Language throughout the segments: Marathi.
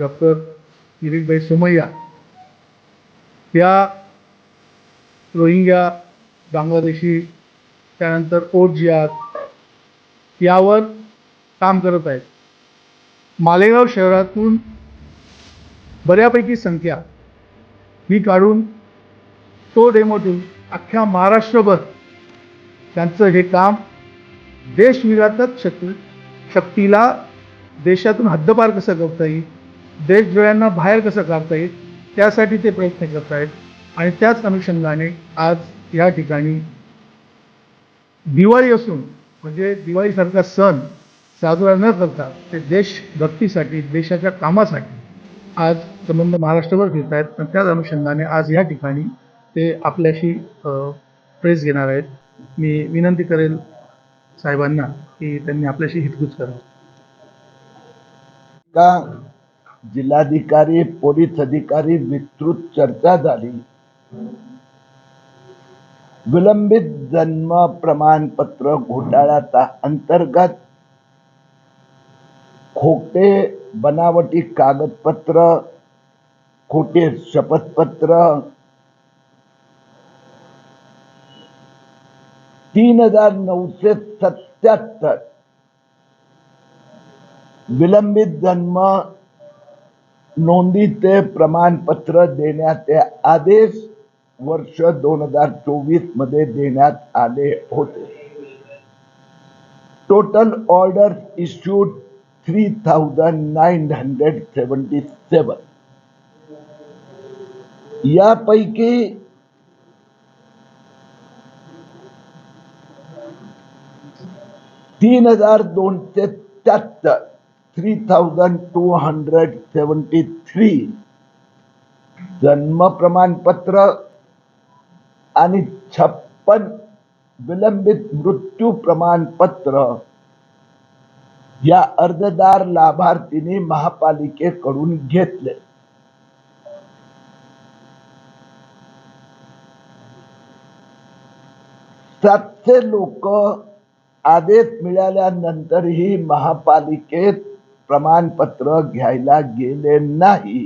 डॉक्टर किरीटभाई सोमय्या या रोहिंग्या बांगलादेशी त्यानंतर ओजियात यावर काम करत आहेत. मालेगाव शहरातून बऱ्यापैकी संख्या ही काढून तो डेमोतून अख्ख्या महाराष्ट्रभर त्यांचं हे काम देशविघातक शक्ती शक्तीला देशातून हद्दपार कसं करता येईल? देशद्रोह्यांना बाहेर कसं काढता येईल त्यासाठी ते प्रयत्न करत आहेत आणि त्याच अनुषंगाने आज या ठिकाणी दिवाळी असून म्हणजे दिवाळीसारखा सण साजरा न करता ते देशभक्तीसाठी देशाच्या कामासाठी आज संबंध महाराष्ट्रभर फिरत आहेत पण त्याच अनुषंगाने आज या ठिकाणी ते आपल्याशी प्रेस घेणार आहेत. मी विनंती करेल साहेबांना की त्यांनी आपल्याशी हितगुज करावं. जिल्हाधिकारी पोलीस अधिकारी विस्तृत चर्चा झाली. विलंबित जन्म प्रमाणपत्र घोटाळ्याचा अंतर्गत खोटे बनावटी कागदपत्र खोटे शपथपत्र तीन हजार नऊशे सत्याहत्तर. विलंबित जन्म नोंदीचे प्रमाणपत्र देण्याचे आदेश वर्ष दोन हजार चोवीसमध्ये देण्यात आले होते. Total order issued three thousand nine hundred seventy seven यापैकी तीन हजार दोनशे त्र्याहत्तर three thousand two hundred seventy three जन्म प्रमाणपत्र आणि छप्पन विलंबित मृत्यू प्रमाणपत्र. या अर्जदार लाभार्थीने महापालिकेकडून घेतले. सातशे लोक आदेश मिळाल्यानंतरही महापालिकेत प्रमाणपत्र घ्यायला गेले नाही.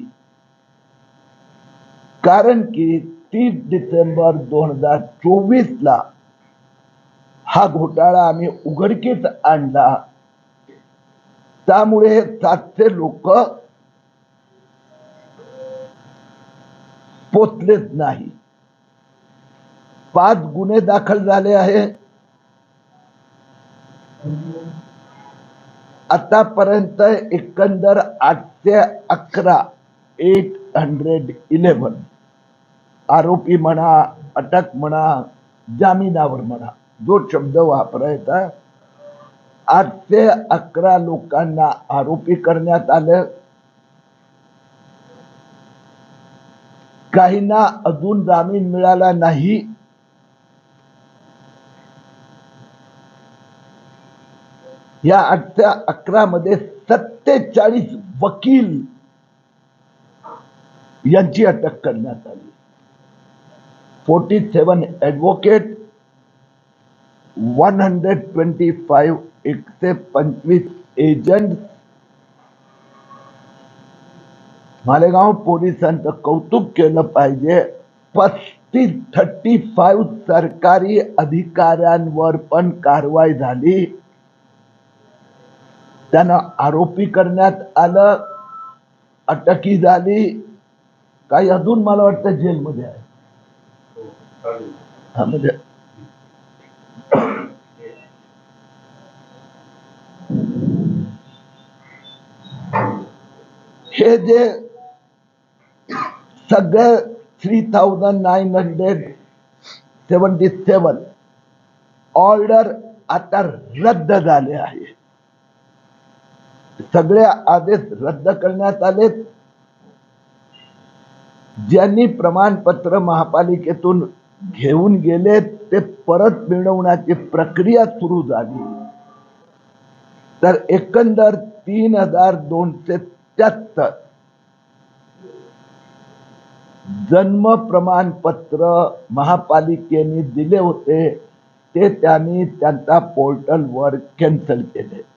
कारण की तीस डिसेंबर दोन हजार चोवीस ला हा घोटाळा आम्ही उघडकीस आणला. त्यामुळे हे सातशे लोक पोचलेच नाही. पाच गुन्हे दाखल झाले आहे. आतापर्यंत एकंदर आठशे अकरा एट हंड्रेड इलेव्हन आरोपी म्हणा अटक म्हणा जामिनावर म्हणा जो शब्द वापरायचा आठशे अकरा लोकांना आरोपी करण्यात आलं. काहींना अजून जामीन मिळाला नाही. या आठच्या अकरा मध्ये सत्तेचाळीस वकील यांची अटक करण्यात आली. Forty seven advocate one hundred twenty five एकशे पंचवीस एजंट मालेगाव पोलिसांचं कौतुक केलं पाहिजे. पस्तीस थर्टी फाईव्ह सरकारी अधिकाऱ्यांवर पण कारवाई झाली. त्यांना आरोपी करण्यात आलं. अटकी झाली. काही अजून मला वाटतं जेलमध्ये आहे. हा म्हणजे हे जे सगळे three thousand nine hundred seventy seven order आता रद्द झाले आहे. सगळे आदेश रद्द करण्यात आले ज्यांनी प्रमाणपत्र महापालिकेतून घेऊन गेले ते परत मिळवण्याची प्रक्रिया सुरू झाली. तर एकंदर तीन हजार दोनशे त्र्याहत्तर जन्म प्रमाणपत्र महापालिकेने दिले होते ते त्यांनी त्यांच्या पोर्टलवर कॅन्सल केले.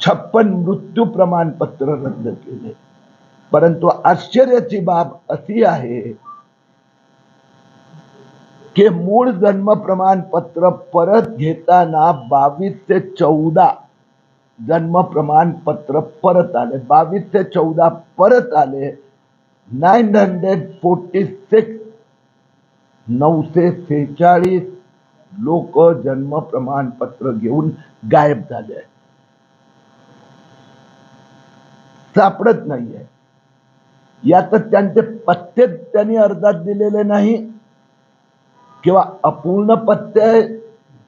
छप्पन मृत्यू प्रमाणपत्र रद्द केले. परंतु आश्चर्याची बाब अशी आहे की मूळ जन्म प्रमाणपत्र परत घेताना बावीस ते चौदा जन्म प्रमाणपत्र परत आले. बावीस ते चौदा परत आले. नाईन हंड्रेड फोर्टी सिक्स नऊशे सेहेचाळीस लोक जन्म प्रमाणपत्र घेऊन गायब झाले. सापडत नाहीये. यात त्यांचे पत्ते त्यांनी अर्जात दिलेले नाही. किंवा अपूर्ण पत्ते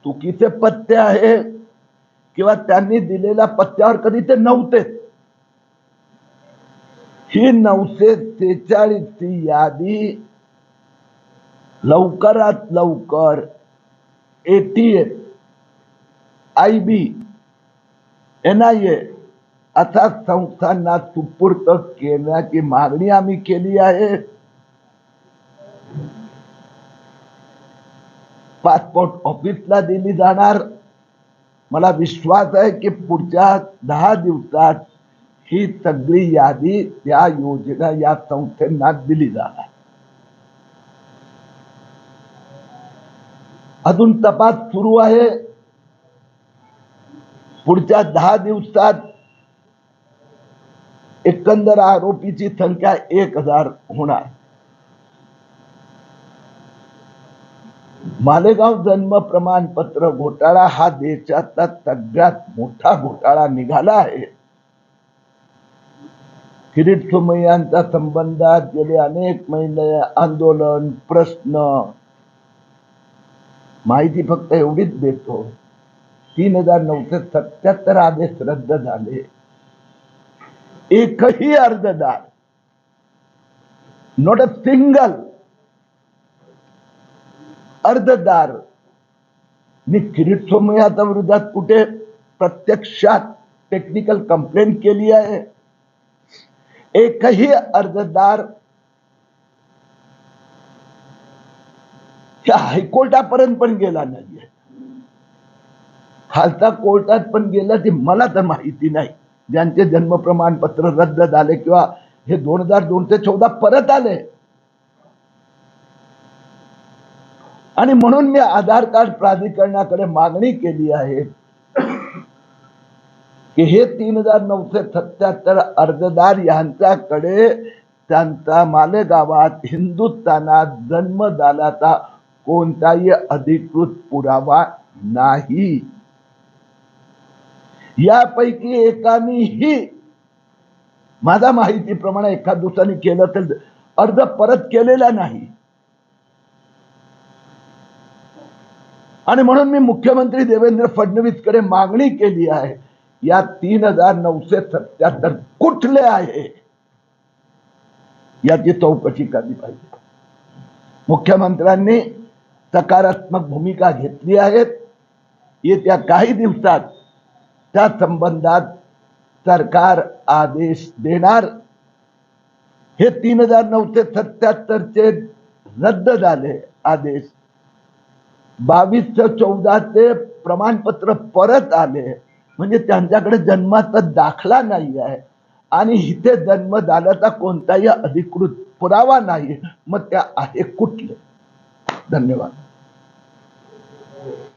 चुकीचे पत्ते आहे किंवा त्यांनी दिलेल्या पत्त्यावर कधी ते नव्हते. ही नऊशे सेहेचाळीस ची यादी लवकरात लवकर ATS I B N I A अशा संस्थांना सुपूर्त करण्याची मागणी आम्ही केली आहे. पासपोर्ट ऑफिसला मला विश्वास आहे की पुढच्या दहा दिवसात ही सगळी यादी त्या योजना या संस्थांना दिली जाणार. अजून तपास सुरू आहे. पुढच्या दहा दिवसात एकंदर आरोपीची संख्या एक हजार होणार. मालेगाव जन्म प्रमाणपत्र घोटाळा हा देशातला सगळ्यात मोठा घोटाळा निघाला आहे. किरीट सोमय्यांच्या संबंधात गेले अनेक महिने आंदोलन प्रश्न. माहिती फक्त एवढीच देतो. तीन हजार नऊशे सत्याहत्तर आदेश रद्द झाले. एकही अर्जदार नॉट अ सिंगल अर्जदार मी किरीट सोमय्याच्या विरोधात कुठे प्रत्यक्षात टेक्निकल कंप्लेंट केली आहे? एकही अर्जदार हायकोर्टापर्यंत पण गेला नाहीये. खालचा कोर्टात पण गेला ते मला तर माहिती नाही. ज्यांचे जन्म प्रमाणपत्र रद्द झाले किंवा हे दोन हजार दोनशे चौदा परत आले. आणि म्हणून मी आधार कार्ड प्राधिकरणाकडे मागणी केली आहे की हे तीन हजार नऊशे सत्याहत्तर अर्जदार यांच्याकडे त्यांचा मालेगावात हिंदुस्थानात जन्म झाल्याचा कोणताही अधिकृत पुरावा नाही. यापैकी एकानेही माझ्या माहितीप्रमाणे एका दिवसाने केलं तर अर्ज परत केलेला नाही. आणि म्हणून मी मुख्यमंत्री देवेंद्र फडणवीसकडे मागणी केली आहे. या तीन हजार नऊशे सत्याहत्तर कुठले आहे? याची चौकशी करली पाहिजे. मुख्यमंत्र्यांनी सकारात्मक भूमिका घेतली आहे येत्या काही दिवसात त्या संबंधात सरकार आदेश देणार. हे तीन हजार नऊशे सत्याहत्तरचे रद्द झाले आदेश. बावीस चौदाचे प्रमाणपत्र परत आले. म्हणजे त्यांच्याकडे जन्माचा दाखला नाही आहे. आणि इथे जन्म झाल्याचा कोणताही अधिकृत पुरावा नाही. मग त्या आहे कुठले? धन्यवाद.